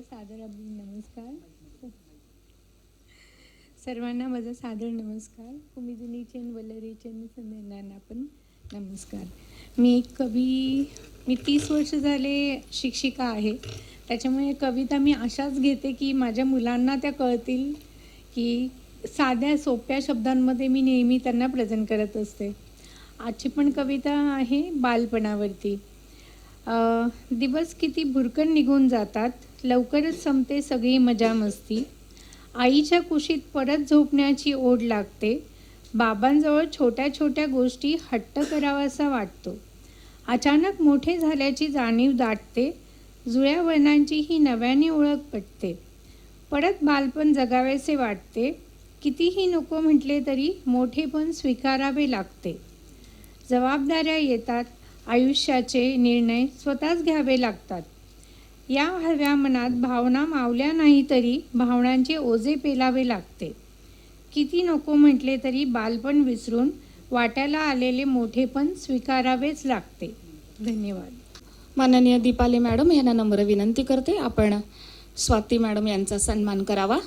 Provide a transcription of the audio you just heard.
माझा सादर अभि नमस्कार. सर्वांना माझा सादर नमस्कार. कुमिजुनीचेन वल्लरीचेन संध्यांना पण नमस्कार. मी एक कवी मी तीस वर्ष झाले शिक्षिका आहे. त्याच्यामुळे कविता मी अशाच घेते की माझ्या मुलांना त्या कळतील की साध्या सोप्या शब्दांमध्ये मी नेहमी त्यांना प्रेझेंट करत असते. आजची पण कविता आहे बालपणावरती. दिवस किती भुरकन निघून जातात लवकरच संपते सगळी मजा मस्ती. आईच्या कुशीत परत झोपण्याची ओढ लागते. बाबांजवळ छोट्या छोट्या गोष्टी हट्ट करावासा वाटतो. अचानक मोठे झाल्याची जाणीव दाटते. जुळ्या वर्णांची ही नव्याने ओळख पटते. परत बालपण जगावेसे वाटते. कितीही नको म्हटले तरी मोठेपण स्वीकारावे लागते. जबाबदाऱ्या येतात. आयुष्याचे निर्णय स्वतःच घ्यावे लागतात. या हव्या मनात भावना मावल्या नाही तरी भावनांचे ओझे पेलावे लागते. किती नको म्हटले तरी बालपण विसरून वाट्याला आलेले मोठेपण स्वीकारावेच लागते. धन्यवाद. माननीय दीपाली मॅडम यांना नम्र विनंती करते. आपण स्वाती मॅडम यांचा सन्मान करावा.